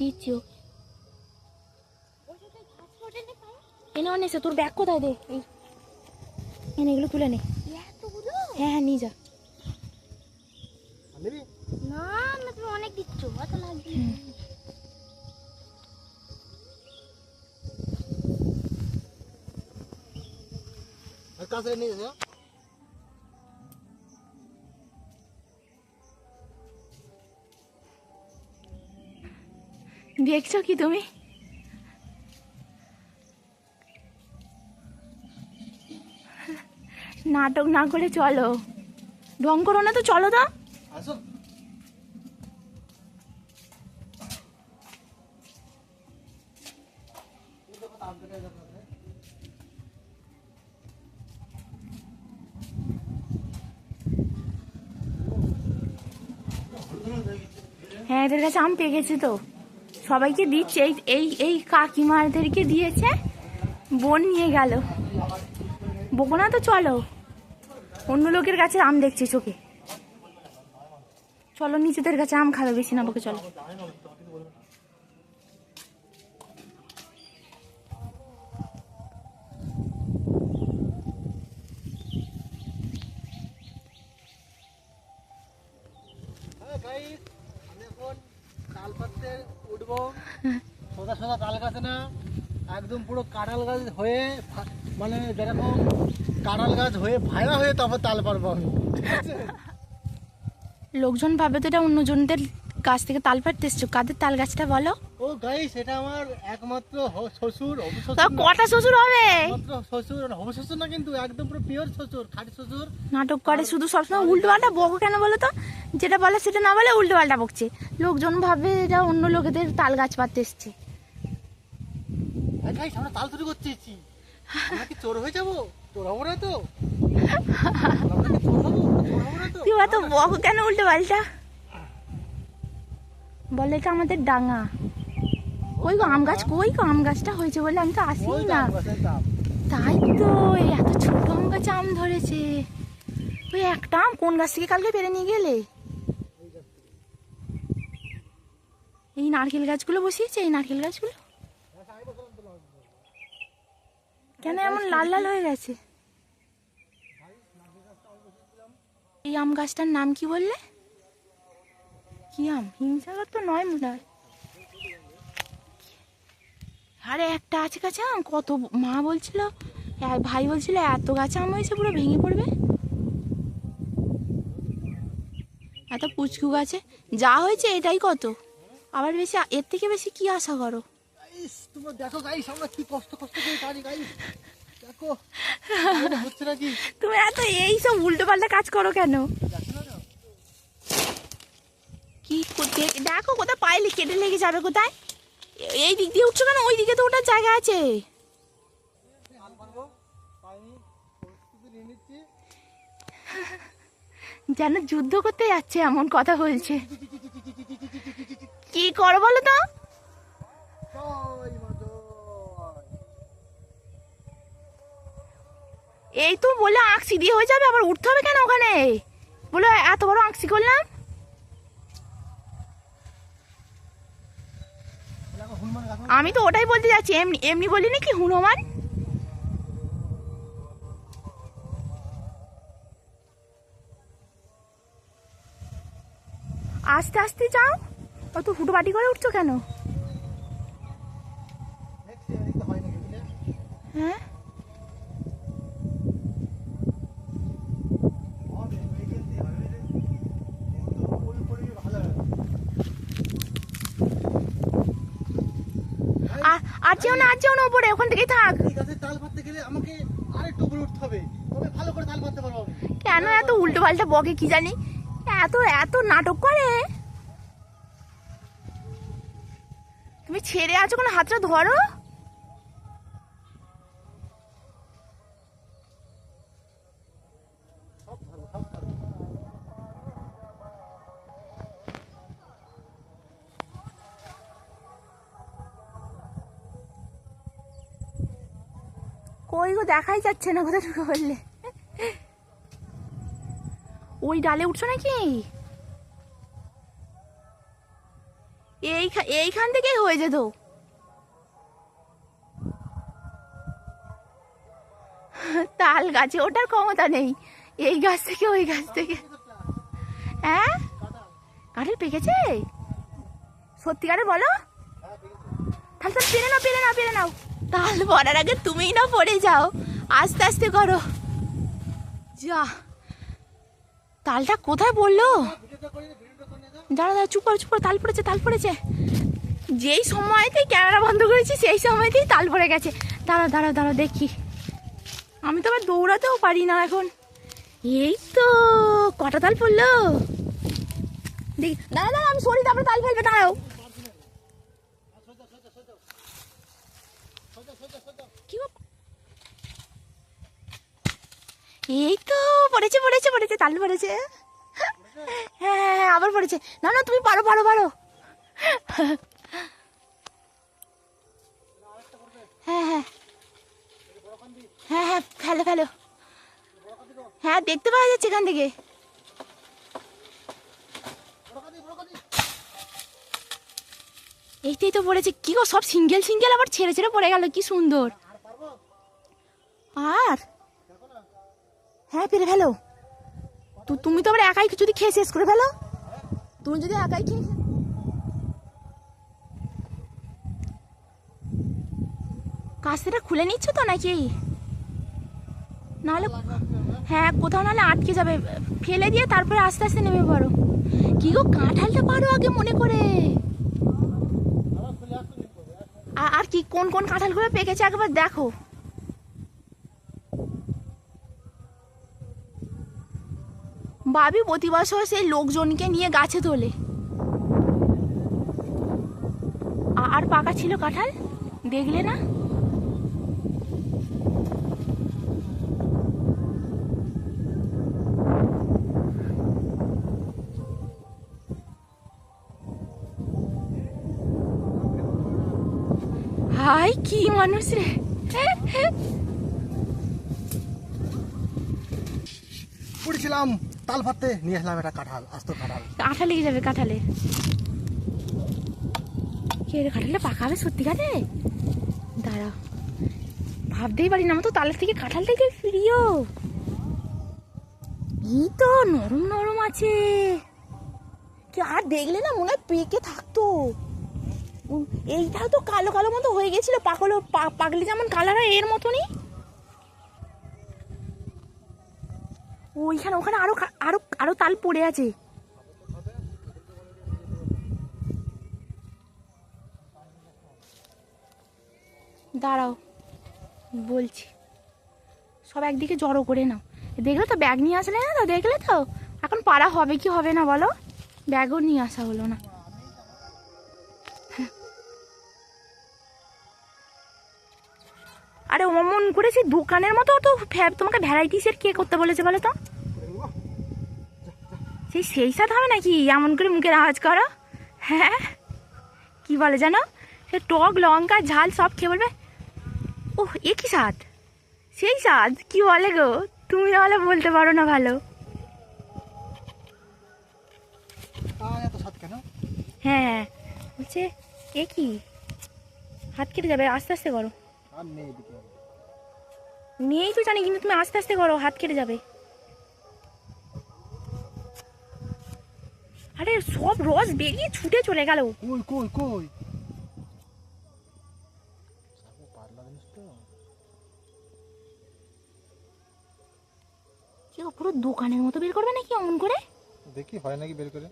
দিচ্ছি। এনে অনেক তোর ব্যাগ কোথায় দে? এই এনে এগুলো তুলে নে। এতগুলো? হ্যাঁ হ্যাঁ নিয়ে যা। না না তুমি অনেক দিচ্ছ অত লাগবে কাছে নিয়ে যা। দেখছ কি তুমি? নাটক না করে চলো। ঢং করো না তো চলো তো। হ্যাঁ এদের কাছে আম পেয়ে গেছে তো। সবাইকে দিচ্ছে। এই এই এই কাকিমাদেরকে দিয়েছে। বোন নিয়ে গেল। বকো না তো চলো। অন্য লোকের কাছে আম দেখছি চোখে। চলো, নিজেদের কাছে আম খাবে বেশি না বকে চলো। হ্যাঁ তাল পাততে উঠবো। সোজা সোজা তাল গাছে না, একদম পুরো কাঁঠাল গাছ হয়ে মানে যেরকম কাঁঠাল গাছ হয়ে ভাইরা হয়ে তারপর তাল পারব আমি। লোকজন ভাবে তো এটা অন্যজনদের গাছ থেকে তাল পাড়তে এসছো? কাদের তাল গাছটা বলো? ও গাইস এটা আমার একমাত্র শ্বশুর। কটা শ্বশুর হবে? শ্বশুর হবু শ্বশুর না কিন্তু একদম পুরো পিওর শ্বশুর খাঁটি শ্বশুর। নাটক করে শুধু সবসময় উল্টো পাল্টা বকো কেন বলো তো? যেটা বলে সেটা না বলে উল্টো পাল্টা বকছে। লোকজন ভাবে এটা অন্য লোকেদের তাল গাছ পাততে এসছে। গাইস আমরা তাল চুরি করতে এসেছি। আমরা কি চোর হয়ে যাব? চোর হব না তো? আমরা কি চোর হব? চোর হব না তো? তুই এত বকো কেন উল্টো পাল্টা বলে এটা আমাদের ডাঙা। ওই গো আম গাছ কই গো আম গাছটা হয়েছে বলে আমি তো আসি না। তাই তো এই এত ছোট আম গাছে আম ধরেছে। ওই একটা আম কোন গাছ থেকে কালকে পেরে নিয়ে গেলে? এই নারকেল গাছগুলো বসিয়েছে এই নারকেল গাছগুলো? কেন এমন লাল লাল হয়ে গেছে? এই আম গাছটার নাম কি বললে? কি আম হিমসাগর তো নয় মনে হয়। আরে একটা আছে গাছে আম কত মা বলছিল ভাই বলছিল এত গাছে আম হয়েছে পুরো ভেঙে পড়বে। এত পুচকু গাছে যা হয়েছে এটাই কত? আবার বেশি এর থেকে বেশি কি আশা করো? দেখো গাইস আমরা কি কষ্ট কষ্ট করে গাইস। দেখো তুমি এত এই সব উল্টো পাল্টা কাজ করো কেন? দেখো কোথায় পাইলে কেটে লেগে যাবে কোথায়? এই দিক দিয়ে উঠছো কেন? ওই দিকে তো ওটার জায়গা আছে। যেন যুদ্ধ করতে যাচ্ছে এমন কথা বলছে। কি করো বলো তো? এই তো বলে আঁকসি দিয়ে হয়ে যাবে, আবার উঠতে হবে কেন ওখানে? বলে এত বড় আঁকসি করলাম তাহলে এখন হনুমান গাছ আমি তো ওটাই বলতে যাচ্ছি এমনি এমনি বলি নাকি হনুমান? আস্তে আস্তে যাও। অত হুটোপাটি করে উঠছো কেন? হয় নাকি বুঝলে হ্যাঁ হবে ভেকেন্সি হবে রে। কিন্তু ওই পরে ভালো হবে আর চেও না আর না উপরে ওখান থেকেই থাক। তাল পাততে গেলে আমাকে আরেকটু উপরে উঠতে হবে। তবে ভালো করে তাল পাততে পারব কেন এত উল্টো পাল্টা বকে কি জানি? এত এত নাটক করে? তুমি ছেড়ে আছো কোনো হাতটা ধরো? কই গো, দেখাই যাচ্ছে না কোথায় ঢুকে বললে ওই ডালে উঠছো নাকি? এই এইখান থেকেই হয়ে যেত। তাল গাছে, ওটার ক্ষমতা নেই। এই গাছ থেকে, ওই গাছ থেকে। হ্যাঁ? কাঁঠাল পেকেছে? সত্যিকারে বলো? তাহলে তো পেরে নাও পেরে নাও পেরে নাও। তাল পড়ার আগে তুমিই না পড়ে যাও। আস্তে আস্তে করো। যা। তালটা কোথায় পড়ল? দাঁড়া দাঁড়া, চুপ করো চুপ করো, তাল পড়েছে তাল পড়েছে। যেই সময়তেই ক্যামেরা বন্ধ করেছি, সেই সময়তেই তাল পড়ে গেছে। দাঁড়া দাঁড়া দাঁড়া, দেখি। আমি তো আবার দৌড়াতেও পারি না এখন। এই তো, কটা তাল পড়ল? দেখি, দাঁড়া দাঁড়া, আমি সরি তারপরে তাল ফেলবে, দাঁড়াও কি ব্যাপার? এই তো পড়েছে পড়েছে পড়েছে তাল পড়েছে। হ্যাঁ হ্যাঁ হ্যাঁ, আবার পড়েছে। না না তুমি পারো পারো পারো। হ্যাঁ হ্যাঁ। হ্যাঁ হ্যাঁ ফেলো ফেলো। হ্যাঁ দেখতে পাওয়া যাচ্ছে এখান থেকে। এইটাই তো পড়েছে। কি গো সব সিঙ্গেল সিঙ্গেল আবার ছেড়ে ছেড়ে পড়ে গেল কি সুন্দর। আর? হ্যাঁ পেরে ফেলো। তো, তুমি তো আবার একাই যদি খেয়ে শেষ করে ফেলো। তুমি যদি একাই খেয়ে কাস্তেটা খুলে নিচ্ছ তো নাকি? নাহলে হ্যাঁ কোথাও নাহলে আটকে যাবে। ফেলে দিয়ে তারপরে আস্তে আস্তে নেমে পড়ো। কি গো, কাঁঠালটা পারো আগে মনে করে? আর কি, কোন কোন কাঁঠালগুলো পেকেছে একবার দেখো। বাবি প্রতি বছর সেই লোকজনকে নিয়ে গাছে তোলে। আর পাকা ছিল কাঁঠাল? দেখলে না? হাই, কি মানুষ রে। পড়েছিলাম। তাল ফাটতে নিয়ে আসলাম একটা কাঁঠাল, আস্ত কাঁঠাল। কাঁঠাল লেগে যাবে কাঁঠালে? কে রে, কাঁঠালটা পাকা হবে সত্যিকারে? দাঁড়া, ভাবতেই পারি না আমার তো তালের থেকে কাঁঠাল থেকে প্রিয়। এই তো নরম নরম আছে। কি আর দেখলে না মনে হয় পেকে থাকতো। এইটাও তো কালো কালো মতো হয়ে গেছিল, পাকলো পাকলে যেমন কালার হয় এর মতনই। ওইখানে, ওখানে আরও আরও আরও তাল পড়ে আছে। দাঁড়াও, বলছি। সব একদিকে জড়ো করে নাও। দেখলে তো ব্যাগ নিয়ে আসলে না তো, দেখলে তো? এখন পাড়া হবে কি হবে না বলো? ব্যাগও নিয়ে আসা হলো না। আরে অমন করে সেই দোকানের মতো তো ফ্যা- তোমাকে ভ্যারাইটিসের কে করতে বলেছে বলো তো? সেই সেই স্বাদ হবে নাকি? এমন করে মুখের আওয়াজ করো। হ্যাঁ? কি বলে জানো? সে টক লঙ্কা ঝাল সব খেয়ে বলবে ওহ এ কি স্বাদ? সেই স্বাদ? কি বলে গো? তুমি তাহলে বলতে পারো না ভালো। হ্যাঁ হ্যাঁ বলছে এ কি? হাত কেটে যাবে আস্তে আস্তে করো। আর নেই দিকে নেই তো জানি কিন্তু তুমি আস্তে আস্তে করো হাত কেটে যাবে। আরে সব রস বেরিয়ে ছুটে চলে গেল। কই কই কই? পুরো দোকানের মতো বের করবে নাকি অমন করে? দেখি হয় নাকি বের করে।